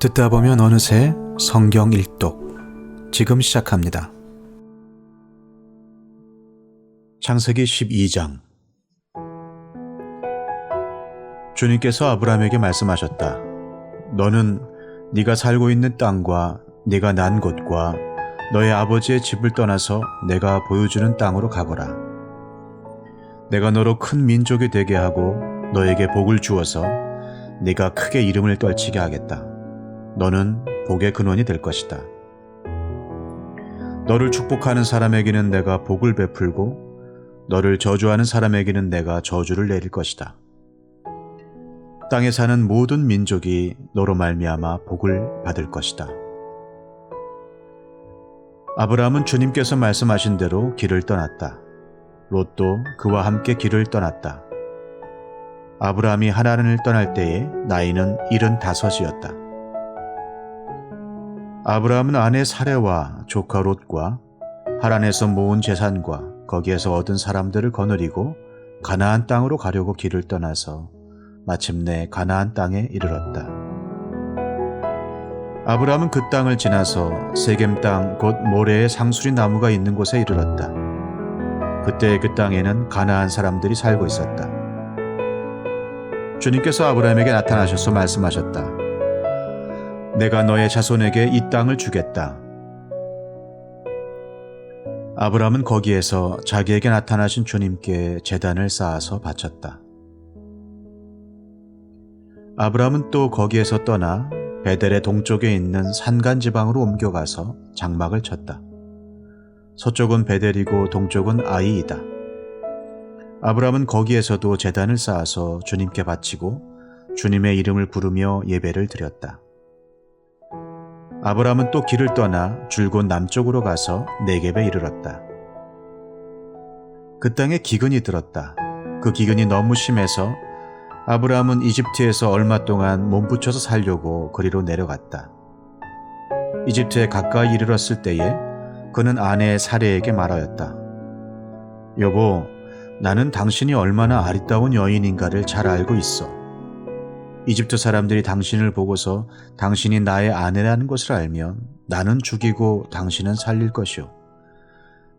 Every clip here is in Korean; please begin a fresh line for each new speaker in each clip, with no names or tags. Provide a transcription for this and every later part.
듣다 보면 어느새 성경 일독 지금 시작합니다. 창세기 12장 주님께서 아브라함에게 말씀하셨다. 너는 네가 살고 있는 땅과 네가 난 곳과 너의 아버지의 집을 떠나서 내가 보여주는 땅으로 가거라. 내가 너로 큰 민족이 되게 하고 너에게 복을 주어서 네가 크게 이름을 떨치게 하겠다. 너는 복의 근원이 될 것이다. 너를 축복하는 사람에게는 내가 복을 베풀고 너를 저주하는 사람에게는 내가 저주를 내릴 것이다. 땅에 사는 모든 민족이 너로 말미암아 복을 받을 것이다. 아브라함은 주님께서 말씀하신 대로 길을 떠났다. 롯도 그와 함께 길을 떠났다. 아브라함이 하나님을 떠날 때에 나이는 일흔 다섯이었다. 아브라함은 아내 사레와 조카 롯과 하란에서 모은 재산과 거기에서 얻은 사람들을 거느리고 가나안 땅으로 가려고 길을 떠나서 마침내 가나안 땅에 이르렀다. 아브라함은 그 땅을 지나서 세겜 땅 곧 모래의 상수리 나무가 있는 곳에 이르렀다. 그때 그 땅에는 가나안 사람들이 살고 있었다. 주님께서 아브라함에게 나타나셔서 말씀하셨다. 내가 너의 자손에게 이 땅을 주겠다. 아브라함은 거기에서 자기에게 나타나신 주님께 재단을 쌓아서 바쳤다. 아브라함은 또 거기에서 떠나 베델의 동쪽에 있는 산간 지방으로 옮겨가서 장막을 쳤다. 서쪽은 베델이고 동쪽은 아이이다. 아브라함은 거기에서도 재단을 쌓아서 주님께 바치고 주님의 이름을 부르며 예배를 드렸다. 아브라함은 또 길을 떠나 줄곧 남쪽으로 가서 네겝에 이르렀다. 그 땅에 기근이 들었다. 그 기근이 너무 심해서 아브라함은 이집트에서 얼마 동안 몸붙여서 살려고 그리로 내려갔다. 이집트에 가까이 이르렀을 때에 그는 아내 사레에게 말하였다. 여보, 나는 당신이 얼마나 아리따운 여인인가를 잘 알고 있어. 이집트 사람들이 당신을 보고서 당신이 나의 아내라는 것을 알면 나는 죽이고 당신은 살릴 것이오.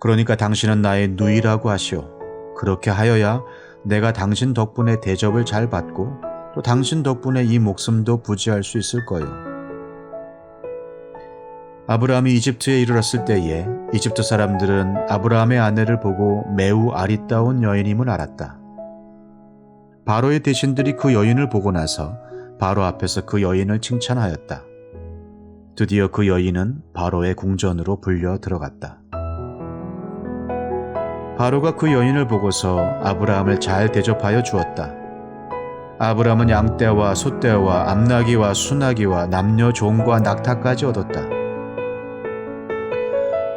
그러니까 당신은 나의 누이라고 하시오. 그렇게 하여야 내가 당신 덕분에 대접을 잘 받고 또 당신 덕분에 이 목숨도 부지할 수 있을 거요. 아브라함이 이집트에 이르렀을 때에 이집트 사람들은 아브라함의 아내를 보고 매우 아리따운 여인임을 알았다. 바로의 대신들이 그 여인을 보고 나서 바로 앞에서 그 여인을 칭찬하였다. 드디어 그 여인은 바로의 궁전으로 불려 들어갔다. 바로가 그 여인을 보고서 아브라함을 잘 대접하여 주었다. 아브라함은 양떼와 소떼와 암나기와 수나기와 남녀 종과 낙타까지 얻었다.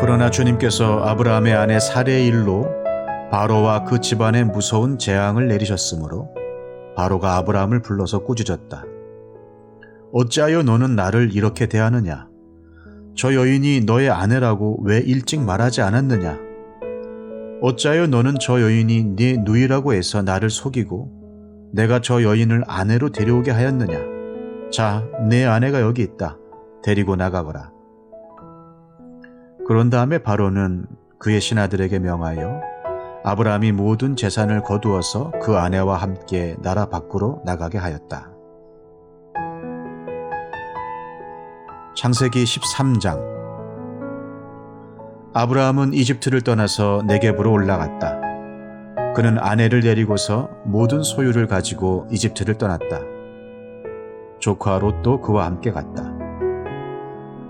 그러나 주님께서 아브라함의 아내 사례의 일로 바로와 그 집안에 무서운 재앙을 내리셨으므로 바로가 아브라함을 불러서 꾸짖었다. 어찌하여 너는 나를 이렇게 대하느냐? 저 여인이 너의 아내라고 왜 일찍 말하지 않았느냐? 어찌하여 너는 저 여인이 네 누이라고 해서 나를 속이고 내가 저 여인을 아내로 데려오게 하였느냐? 자, 내 아내가 여기 있다. 데리고 나가거라. 그런 다음에 바로는 그의 신하들에게 명하여 아브라함이 모든 재산을 거두어서 그 아내와 함께 나라 밖으로 나가게 하였다. 창세기 13장 아브라함은 이집트를 떠나서 네겝으로 올라갔다. 그는 아내를 데리고서 모든 소유를 가지고 이집트를 떠났다. 조카 롯도 그와 함께 갔다.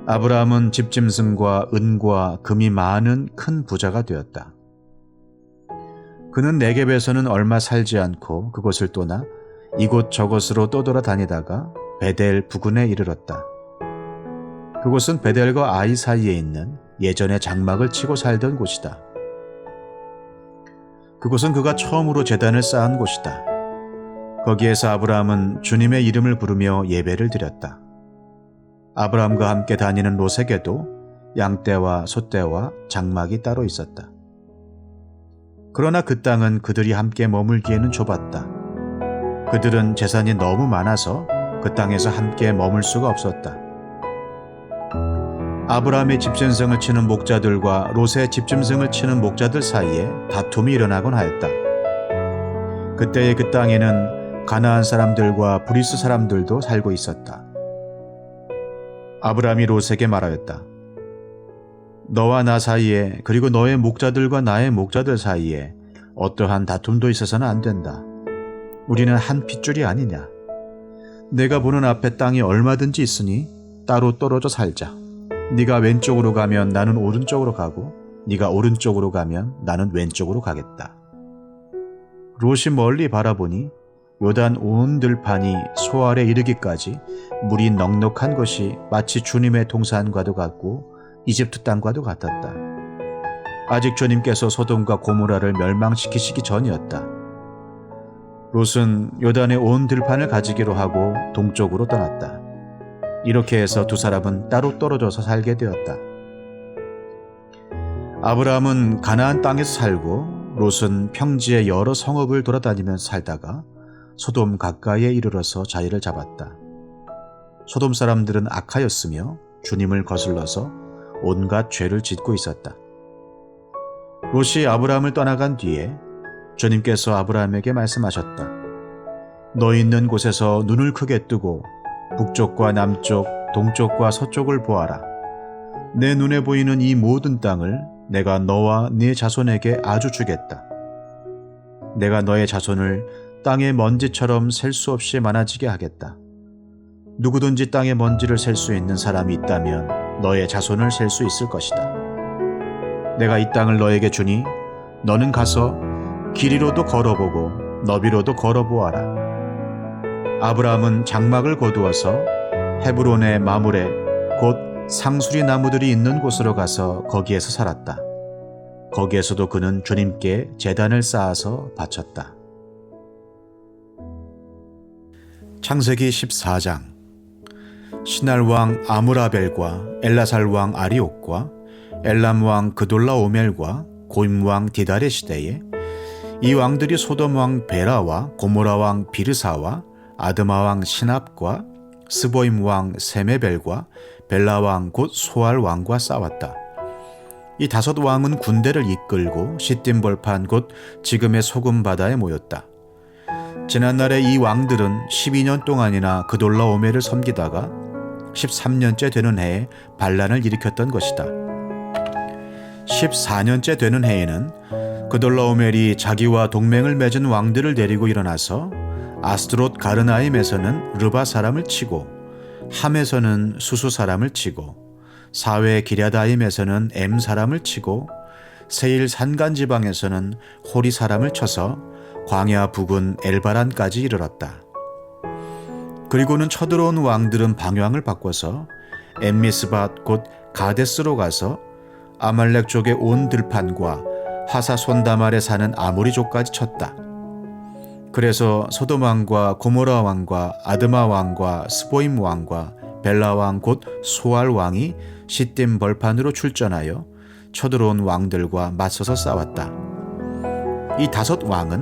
아브라함은 집짐승과 은과 금이 많은 큰 부자가 되었다. 그는 네겝에서는 얼마 살지 않고 그곳을 떠나 이곳 저곳으로 떠돌아다니다가 베델 부근에 이르렀다. 그곳은 베델과 아이 사이에 있는 예전에 장막을 치고 살던 곳이다. 그곳은 그가 처음으로 재단을 쌓은 곳이다. 거기에서 아브라함은 주님의 이름을 부르며 예배를 드렸다. 아브라함과 함께 다니는 롯에게도 양떼와 소떼와 장막이 따로 있었다. 그러나 그 땅은 그들이 함께 머물기에는 좁았다. 그들은 재산이 너무 많아서 그 땅에서 함께 머물 수가 없었다. 아브라함의 집전성을 치는 목자들과 롯의 집짐승을 치는 목자들 사이에 다툼이 일어나곤 하였다. 그때의 그 땅에는 가나안 사람들과 브리스 사람들도 살고 있었다. 아브라함이 롯에게 말하였다. 너와 나 사이에 그리고 너의 목자들과 나의 목자들 사이에 어떠한 다툼도 있어서는 안 된다. 우리는 한 핏줄이 아니냐. 내가 보는 앞에 땅이 얼마든지 있으니 따로 떨어져 살자. 네가 왼쪽으로 가면 나는 오른쪽으로 가고 네가 오른쪽으로 가면 나는 왼쪽으로 가겠다. 롯이 멀리 바라보니 요단 온 들판이 소알에 이르기까지 물이 넉넉한 것이 마치 주님의 동산과도 같고 이집트 땅과도 같았다. 아직 주님께서 소돔과 고모라를 멸망시키시기 전이었다. 롯은 요단의 온 들판을 가지기로 하고 동쪽으로 떠났다. 이렇게 해서 두 사람은 따로 떨어져서 살게 되었다. 아브라함은 가나안 땅에서 살고 롯은 평지의 여러 성읍을 돌아다니면서 살다가 소돔 가까이에 이르러서 자리를 잡았다. 소돔 사람들은 악하였으며 주님을 거슬러서 온갖 죄를 짓고 있었다. 롯이 아브라함을 떠나간 뒤에 주님께서 아브라함에게 말씀하셨다. 너 있는 곳에서 눈을 크게 뜨고 북쪽과 남쪽, 동쪽과 서쪽을 보아라. 내 눈에 보이는 이 모든 땅을 내가 너와 네 자손에게 아주 주겠다. 내가 너의 자손을 땅의 먼지처럼 셀 수 없이 많아지게 하겠다. 누구든지 땅의 먼지를 셀 수 있는 사람이 있다면 너의 자손을 셀 수 있을 것이다. 내가 이 땅을 너에게 주니 너는 가서 길이로도 걸어보고 너비로도 걸어보아라. 아브라함은 장막을 거두어서 헤브론의 마물에 곧 상수리 나무들이 있는 곳으로 가서 거기에서 살았다. 거기에서도 그는 주님께 재단을 쌓아서 바쳤다. 창세기 14장 신할 왕 아무라벨과 엘라살 왕 아리옥과 엘람 왕 그돌라 오멜과 고임 왕 디달의 시대에 이 왕들이 소돔 왕 베라와 고모라 왕 비르사와 아드마 왕 시납과 스보임 왕 세메벨과 벨라 왕 곧 소알 왕과 싸웠다. 이 다섯 왕은 군대를 이끌고 시딤 벌판 곧 지금의 소금 바다에 모였다. 지난날에 이 왕들은 12년 동안이나 그돌라 오메를 섬기다가 13년째 되는 해에 반란을 일으켰던 것이다. 14년째 되는 해에는 그돌라 오멜이 자기와 동맹을 맺은 왕들을 데리고 일어나서 아스트롯 가르나임에서는 르바 사람을 치고 함에서는 수수 사람을 치고 사회 기랴다임에서는 엠 사람을 치고 세일 산간 지방에서는 호리 사람을 쳐서 광야 북은 엘바란까지 이르렀다. 그리고는 쳐들어온 왕들은 방향을 바꿔서 엠미스밭 곧 가데스로 가서 아말렉 쪽의 온 들판과 하사 손다말에 사는 아모리족까지 쳤다. 그래서 소돔 왕과 고모라 왕과 아드마 왕과 스보임 왕과 벨라 왕 곧 소알 왕이 시딤 벌판으로 출전하여 쳐들어온 왕들과 맞서서 싸웠다. 이 다섯 왕은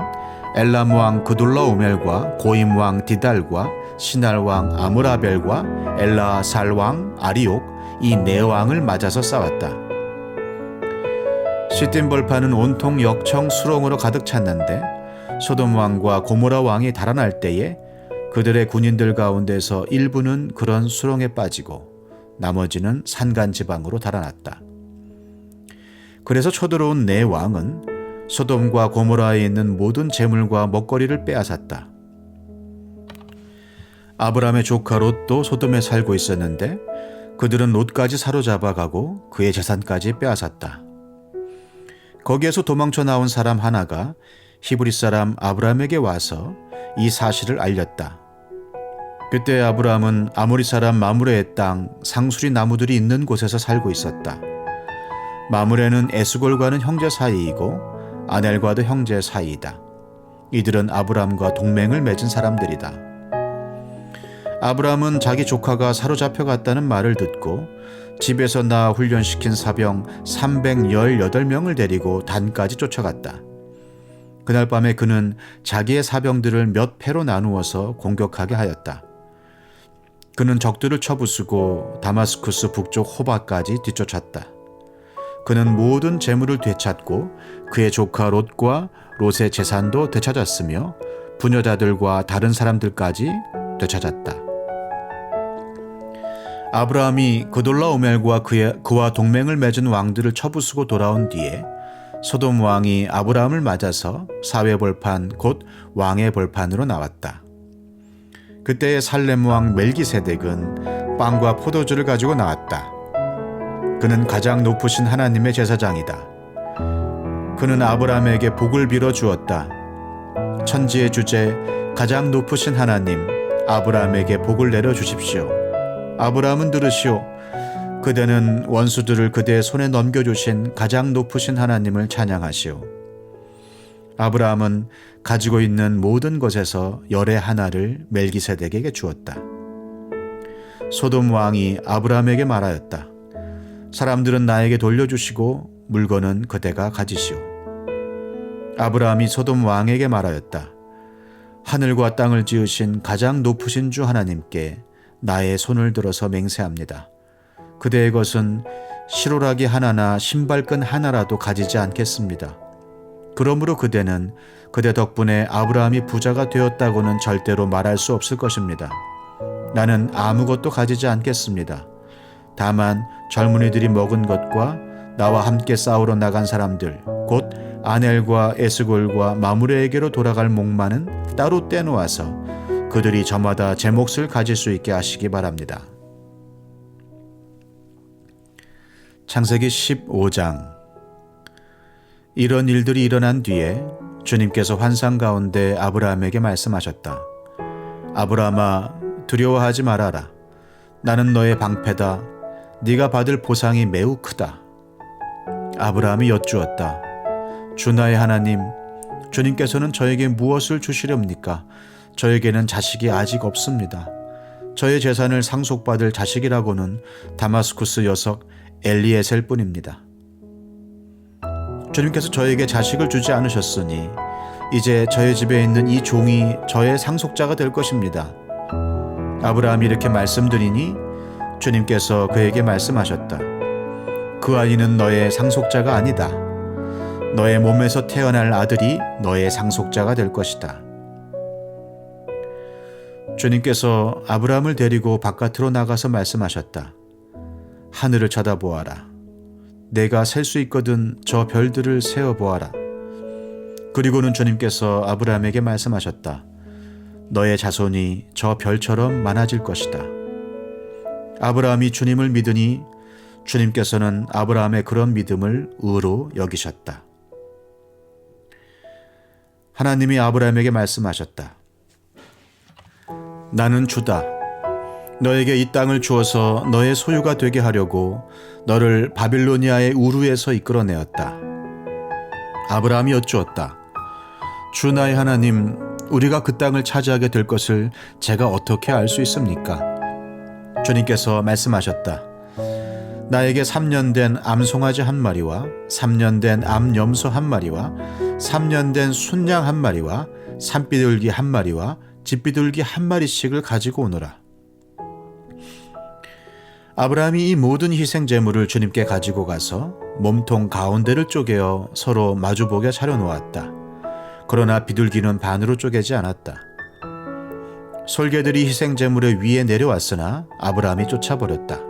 엘람 왕 그돌라 오멜과 고임 왕 디달과 시날 왕 아무라벨과 엘라 살왕 아리옥 이 네 왕을 맞아서 싸웠다. 시딤 벌판은 온통 역청 수렁으로 가득 찼는데 소돔 왕과 고모라 왕이 달아날 때에 그들의 군인들 가운데서 일부는 그런 수렁에 빠지고 나머지는 산간 지방으로 달아났다. 그래서 쳐들어온 네 왕은 소돔과 고모라에 있는 모든 재물과 먹거리를 빼앗았다. 아브라함의 조카 롯도 소돔에 살고 있었는데 그들은 롯까지 사로잡아 가고 그의 재산까지 빼앗았다. 거기에서 도망쳐 나온 사람 하나가 히브리 사람 아브라함에게 와서 이 사실을 알렸다. 그때 아브라함은 아모리 사람 마무레의 땅 상수리 나무들이 있는 곳에서 살고 있었다. 마무레는 에스골과는 형제 사이이고 아넬과도 형제 사이이다. 이들은 아브라함과 동맹을 맺은 사람들이다. 아브라함은 자기 조카가 사로잡혀 갔다는 말을 듣고 집에서 나 훈련시킨 사병 318명을 데리고 단까지 쫓아갔다. 그날 밤에 그는 자기의 사병들을 몇 패로 나누어서 공격하게 하였다. 그는 적들을 쳐부수고 다마스쿠스 북쪽 호바까지 뒤쫓았다. 그는 모든 재물을 되찾고 그의 조카 롯과 롯의 재산도 되찾았으며 부녀자들과 다른 사람들까지 되찾았다. 아브라함이 그돌라 오멜과 그의 그와 동맹을 맺은 왕들을 쳐부수고 돌아온 뒤에 소돔 왕이 아브라함을 맞아서 사회 벌판 곧 왕의 벌판으로 나왔다. 그때의 살렘 왕 멜기세덱은 빵과 포도주를 가지고 나왔다. 그는 가장 높으신 하나님의 제사장이다. 그는 아브라함에게 복을 빌어 주었다. 천지의 주제 가장 높으신 하나님 아브라함에게 복을 내려 주십시오. 아브라함은 들으시오. 그대는 원수들을 그대의 손에 넘겨주신 가장 높으신 하나님을 찬양하시오. 아브라함은 가지고 있는 모든 것에서 열의 하나를 멜기세덱에게 주었다. 소돔 왕이 아브라함에게 말하였다. 사람들은 나에게 돌려주시고 물건은 그대가 가지시오. 아브라함이 소돔 왕에게 말하였다. 하늘과 땅을 지으신 가장 높으신 주 하나님께 나의 손을 들어서 맹세합니다. 그대의 것은 시로라기 하나나 신발끈 하나라도 가지지 않겠습니다. 그러므로 그대는 그대 덕분에 아브라함이 부자가 되었다고는 절대로 말할 수 없을 것입니다. 나는 아무것도 가지지 않겠습니다. 다만 젊은이들이 먹은 것과 나와 함께 싸우러 나간 사람들, 곧 아넬과 에스골과 마무레에게로 돌아갈 목마는 따로 떼놓아서 그들이 저마다 제 몫을 가질 수 있게 하시기 바랍니다. 창세기 15장 이런 일들이 일어난 뒤에 주님께서 환상 가운데 아브라함에게 말씀하셨다. 아브라함아 두려워하지 말아라. 나는 너의 방패다. 네가 받을 보상이 매우 크다. 아브라함이 여쭈었다. 주나의 하나님, 주님께서는 저에게 무엇을 주시렵니까? 저에게는 자식이 아직 없습니다. 저의 재산을 상속받을 자식이라고는 다마스쿠스 녀석 엘리에셀 뿐입니다. 주님께서 저에게 자식을 주지 않으셨으니 이제 저의 집에 있는 이 종이 저의 상속자가 될 것입니다. 아브라함이 이렇게 말씀드리니 주님께서 그에게 말씀하셨다. 그 아이는 너의 상속자가 아니다. 너의 몸에서 태어날 아들이 너의 상속자가 될 것이다. 주님께서 아브라함을 데리고 바깥으로 나가서 말씀하셨다. 하늘을 쳐다보아라. 내가 셀 수 있거든 저 별들을 세어 보아라. 그리고는 주님께서 아브라함에게 말씀하셨다. 너의 자손이 저 별처럼 많아질 것이다. 아브라함이 주님을 믿으니 주님께서는 아브라함의 그런 믿음을 의로 여기셨다. 하나님이 아브라함에게 말씀하셨다. 나는 주다. 너에게 이 땅을 주어서 너의 소유가 되게 하려고 너를 바빌로니아의 우루에서 이끌어내었다. 아브라함이 여쭈었다. 주 나의 하나님, 우리가 그 땅을 차지하게 될 것을 제가 어떻게 알 수 있습니까? 주님께서 말씀하셨다. 나에게 3년 된 암송아지 한 마리와 3년 된 암염소 한 마리와 3년 된 순양 한 마리와 산비둘기 한 마리와 집비둘기 한 마리씩을 가지고 오너라. 아브라함이 이 모든 희생 제물을 주님께 가지고 가서 몸통 가운데를 쪼개어 서로 마주보게 차려 놓았다. 그러나 비둘기는 반으로 쪼개지 않았다. 솔개들이 희생 제물의 위에 내려왔으나 아브라함이 쫓아버렸다.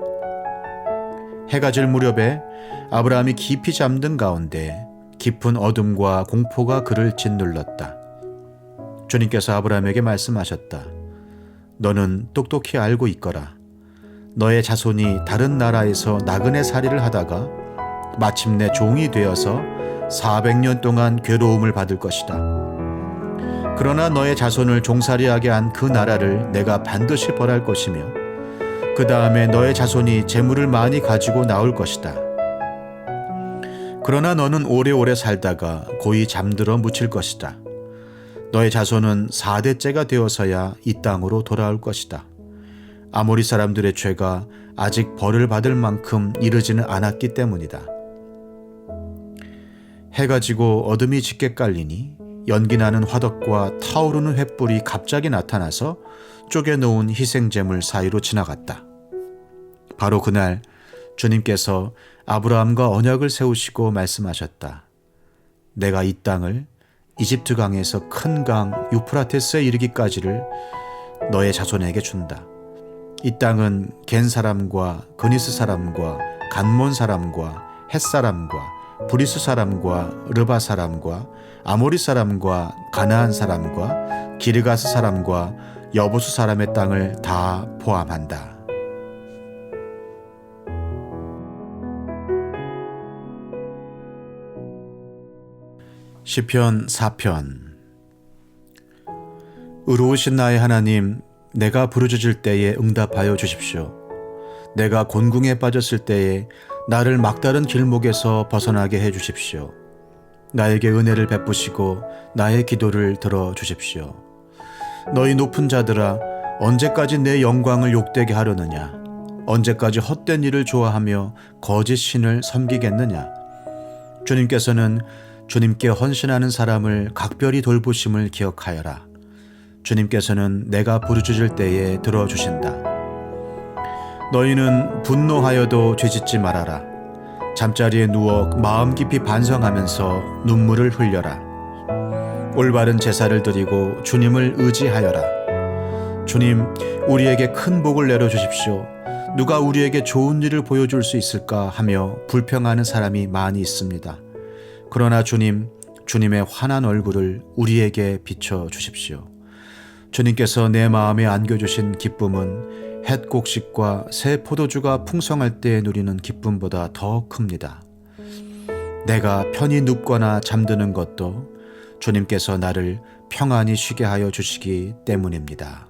해가 질 무렵에 아브라함이 깊이 잠든 가운데 깊은 어둠과 공포가 그를 짓눌렀다. 주님께서 아브라함에게 말씀하셨다. 너는 똑똑히 알고 있거라. 너의 자손이 다른 나라에서 나그네 살이를 하다가 마침내 종이 되어서 400년 동안 괴로움을 받을 것이다. 그러나 너의 자손을 종살이하게 한 그 나라를 내가 반드시 벌할 것이며 그 다음에 너의 자손이 재물을 많이 가지고 나올 것이다. 그러나 너는 오래오래 살다가 고이 잠들어 묻힐 것이다. 너의 자손은 4대째가 되어서야 이 땅으로 돌아올 것이다. 아모리 사람들의 죄가 아직 벌을 받을 만큼 이르지는 않았기 때문이다. 해가 지고 어둠이 짙게 깔리니 연기 나는 화덕과 타오르는 횃불이 갑자기 나타나서 쪼개놓은 희생제물 사이로 지나갔다. 바로 그날 주님께서 아브라함과 언약을 세우시고 말씀하셨다. 내가 이 땅을 이집트 강에서 큰 강 유프라테스에 이르기까지를 너의 자손에게 준다. 이 땅은 겐 사람과 그니스 사람과 간몬 사람과 헷 사람과 브리스 사람과 르바 사람과 아모리 사람과 가나안 사람과 기르가스 사람과 여부수 사람의 땅을 다 포함한다. 시편 4편 의로우신 나의 하나님 내가 부르짖을 때에 응답하여 주십시오. 내가 곤궁에 빠졌을 때에 나를 막다른 길목에서 벗어나게 해 주십시오. 나에게 은혜를 베푸시고 나의 기도를 들어 주십시오. 너희 높은 자들아 언제까지 내 영광을 욕되게 하려느냐 언제까지 헛된 일을 좋아하며 거짓 신을 섬기겠느냐 주님께서는 주님께 헌신하는 사람을 각별히 돌보심을 기억하여라 주님께서는 내가 부르짖을 때에 들어주신다 너희는 분노하여도 죄짓지 말아라 잠자리에 누워 마음 깊이 반성하면서 눈물을 흘려라 올바른 제사를 드리고 주님을 의지하여라. 주님, 우리에게 큰 복을 내려 주십시오. 누가 우리에게 좋은 일을 보여줄 수 있을까 하며 불평하는 사람이 많이 있습니다. 그러나 주님, 주님의 환한 얼굴을 우리에게 비춰 주십시오. 주님께서 내 마음에 안겨주신 기쁨은 햇곡식과 새 포도주가 풍성할 때 누리는 기쁨보다 더 큽니다. 내가 편히 눕거나 잠드는 것도 주님께서 나를 평안히 쉬게 하여 주시기 때문입니다.